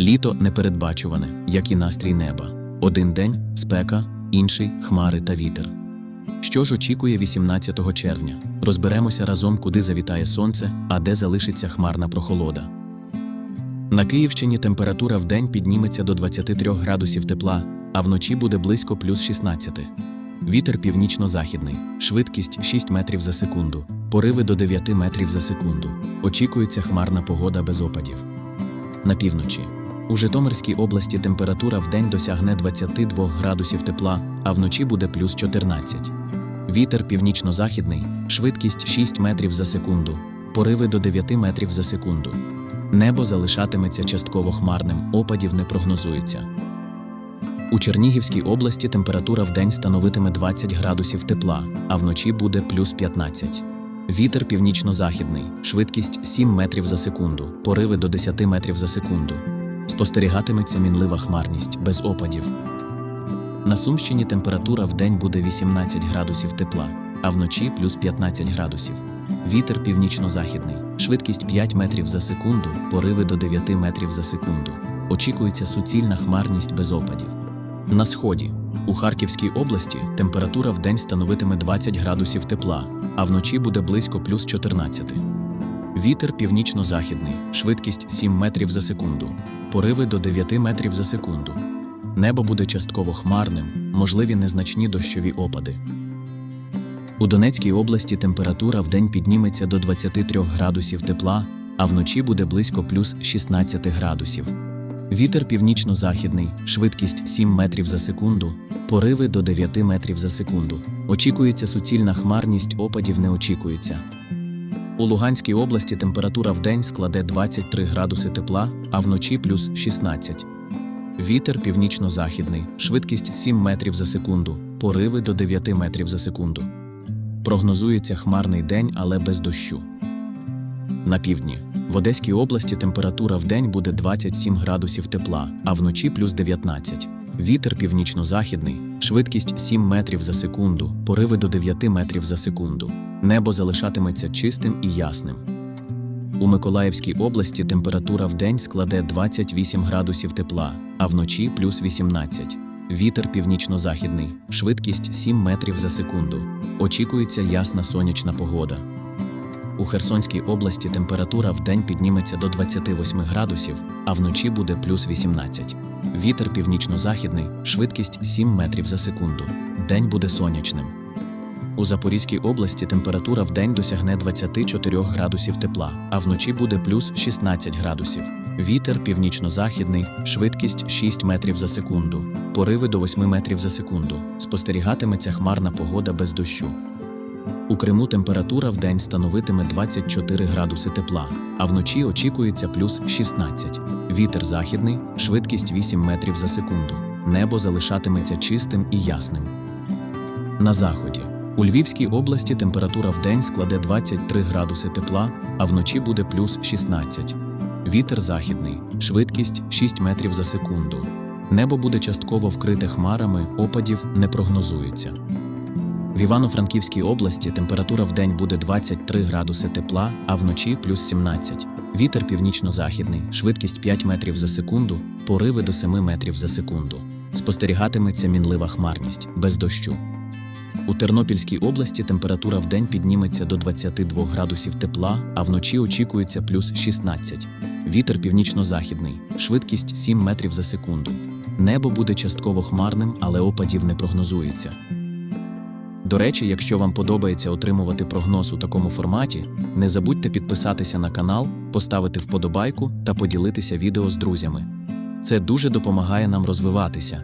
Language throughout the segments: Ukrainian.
Літо непередбачуване, як і настрій неба. Один день спека, інший хмари та вітер. Що ж очікує 18 червня? Розберемося разом, куди завітає сонце, а де залишиться хмарна прохолода. На Київщині температура вдень підніметься до 23 градусів тепла, а вночі буде близько плюс 16. Вітер північно-західний, швидкість 6 метрів за секунду, пориви до 9 метрів за секунду. Очікується хмарна погода без опадів. На півночі. У Житомирській області температура вдень досягне 22 градусів тепла, а вночі буде плюс 14. Вітер північно-західний, швидкість 6 метрів за секунду, пориви до 9 метрів за секунду. Небо залишатиметься частково хмарним, опадів не прогнозується. У Чернігівській області температура вдень становитиме 20 градусів тепла, а вночі буде плюс 15. Вітер північно-західний, швидкість 7 метрів за секунду, пориви до 10 метрів за секунду. Спостерігатиметься мінлива хмарність без опадів. На Сумщині температура вдень буде 18 градусів тепла, а вночі плюс 15 градусів. Вітер північно-західний, швидкість 5 метрів за секунду, пориви до 9 метрів за секунду. Очікується суцільна хмарність без опадів. На сході у Харківській області температура вдень становитиме 20 градусів тепла, а вночі буде близько плюс 14. Вітер північно-західний, швидкість 7 метрів за секунду, пориви до 9 метрів за секунду. Небо буде частково хмарним, можливі незначні дощові опади. У Донецькій області температура вдень підніметься до 23 градусів тепла, а вночі буде близько плюс 16 градусів. Вітер північно-західний, швидкість 7 метрів за секунду, пориви до 9 метрів за секунду. Очікується суцільна хмарність, опадів не очікується. У Луганській області температура вдень складе 23 градуси тепла, а вночі плюс 16. Вітер північно-західний, швидкість 7 метрів за секунду, пориви до 9 метрів за секунду. Прогнозується хмарний день, але без дощу. На півдні. В Одеській області температура вдень буде 27 градусів тепла, а вночі плюс 19. Вітер північно-західний, швидкість 7 метрів за секунду, пориви до 9 метрів за секунду. Небо залишатиметься чистим і ясним. У Миколаївській області температура вдень складе 28 градусів тепла, а вночі плюс 18. Вітер північно-західний, швидкість 7 метрів за секунду. Очікується ясна сонячна погода. У Херсонській області температура вдень підніметься до 28 градусів, а вночі буде плюс 18. Вітер північно-західний, швидкість 7 метрів за секунду. День буде сонячним. У Запорізькій області температура вдень досягне 24 градусів тепла, а вночі буде плюс 16 градусів. Вітер північно-західний, швидкість 6 метрів за секунду, пориви до 8 метрів за секунду. Спостерігатиметься хмарна погода без дощу. У Криму температура вдень становитиме 24 градуси тепла, а вночі очікується плюс 16. Вітер західний, швидкість 8 метрів за секунду. Небо залишатиметься чистим і ясним. На заході. У Львівській області температура вдень складе 23 градуси тепла, а вночі буде плюс 16. Вітер західний, швидкість 6 метрів за секунду. Небо буде частково вкрите хмарами, опадів не прогнозується. В Івано-Франківській області температура вдень буде 23 градуси тепла, а вночі плюс 17. Вітер північно-західний, швидкість 5 метрів за секунду, пориви до 7 метрів за секунду. Спостерігатиметься мінлива хмарність без дощу. У Тернопільській області температура вдень підніметься до 22 градусів тепла, а вночі очікується плюс 16. Вітер північно-західний, швидкість 7 метрів за секунду. Небо буде частково хмарним, але опадів не прогнозується. До речі, якщо вам подобається отримувати прогноз у такому форматі, не забудьте підписатися на канал, поставити вподобайку та поділитися відео з друзями. Це дуже допомагає нам розвиватися.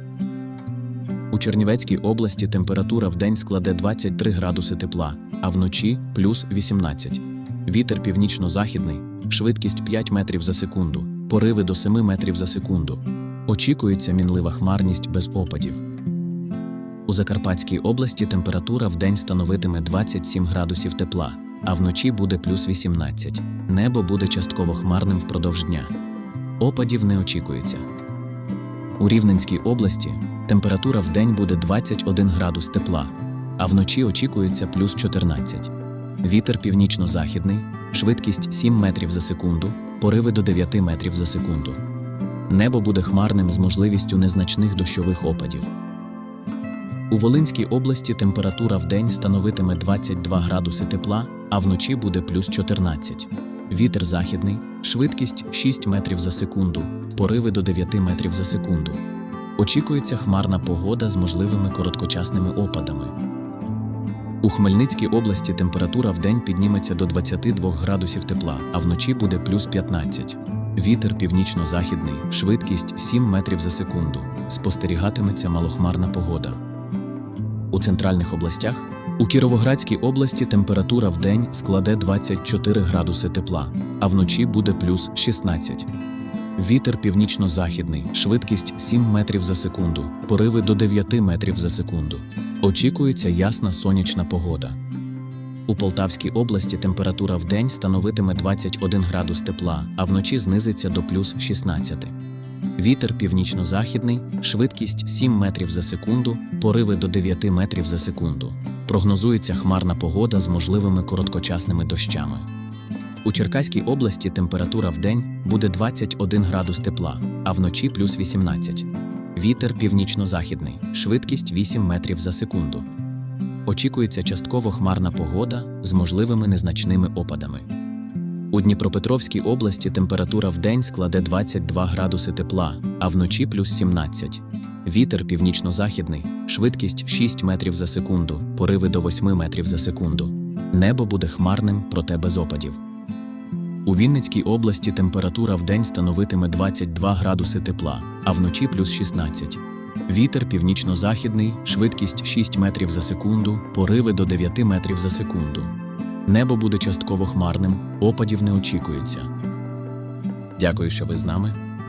У Чернівецькій області температура вдень складе 23 градуси тепла, а вночі плюс 18. Вітер північно-західний, швидкість 5 метрів за секунду, пориви до 7 метрів за секунду. Очікується мінлива хмарність без опадів. У Закарпатській області температура вдень становитиме 27 градусів тепла, а вночі буде плюс 18. Небо буде частково хмарним впродовж дня. Опадів не очікується. У Рівненській області температура вдень буде 21 градус тепла, а вночі очікується плюс 14. Вітер північно-західний, швидкість 7 метрів за секунду, пориви до 9 метрів за секунду. Небо буде хмарним з можливістю незначних дощових опадів. У Волинській області температура в день становитиме 22 градуси тепла, а вночі буде плюс 14. Вітер західний, швидкість 6 метрів за секунду, пориви до 9 метрів за секунду. Очікується хмарна погода з можливими короткочасними опадами. У Хмельницькій області температура в день підніметься до 22 градусів тепла, а вночі буде плюс 15. Вітер північно-західний, швидкість 7 метрів за секунду. Спостерігатиметься малохмарна погода. У центральних областях у Кіровоградській області температура в день складе 24 градуси тепла, а вночі буде плюс 16. Вітер північно-західний, швидкість 7 метрів за секунду, пориви до 9 метрів за секунду. Очікується ясна сонячна погода. У Полтавській області температура в день становитиме 21 градус тепла, а вночі знизиться до плюс 16. Вітер північно-західний, швидкість 7 метрів за секунду, пориви до 9 метрів за секунду. Прогнозується хмарна погода з можливими короткочасними дощами. У Черкаській області температура в день буде 21 градус тепла, а вночі плюс 18. Вітер північно-західний, швидкість 8 метрів за секунду. Очікується частково хмарна погода з можливими незначними опадами. У Дніпропетровській області температура в день складе 22 градуси тепла, а вночі плюс 17. Вітер північно-західний, швидкість 6 метрів за секунду, пориви до 8 метрів за секунду. Небо буде хмарним, проте без опадів. У Вінницькій області температура в день становитиме 22 градуси тепла, а вночі плюс 16. Вітер північно-західний, швидкість 6 метрів за секунду, пориви до 9 метрів за секунду. Небо буде частково хмарним, опадів не очікується. Дякую, що ви з нами.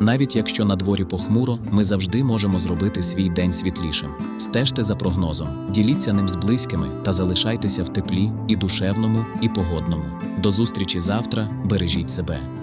Навіть якщо на дворі похмуро, ми завжди можемо зробити свій день світлішим. Стежте за прогнозом, діліться ним з близькими та залишайтеся в теплі і душевному, і погодному. До зустрічі завтра. Бережіть себе.